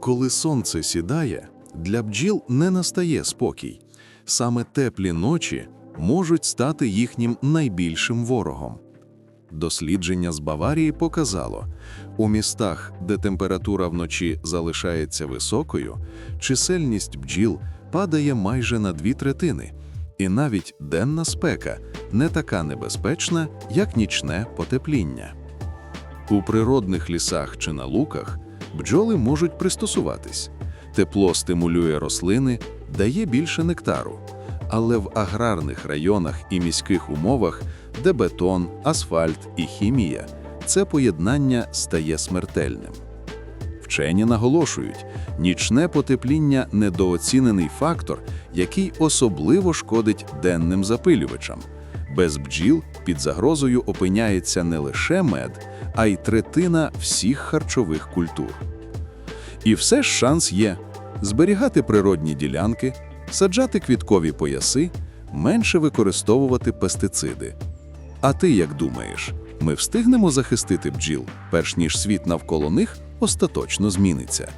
Коли сонце сідає, для бджіл не настає спокій. Саме теплі ночі можуть стати їхнім найбільшим ворогом. Дослідження з Баварії показало, у містах, де температура вночі залишається високою, чисельність бджіл падає майже на дві третини, і навіть денна спека не така небезпечна, як нічне потепління. У природних лісах чи на луках бджоли можуть пристосуватись. Тепло стимулює рослини, дає більше нектару. Але в аграрних районах і міських умовах, де бетон, асфальт і хімія, це поєднання стає смертельним. Вчені наголошують, нічне потепління недооцінений фактор, який особливо шкодить денним запилювачам. Без бджіл під загрозою опиняється не лише мед, а й третина всіх харчових культур. І все ж шанс є зберігати природні ділянки, саджати квіткові пояси, менше використовувати пестициди. А ти як думаєш, ми встигнемо захистити бджіл, перш ніж світ навколо них остаточно зміниться?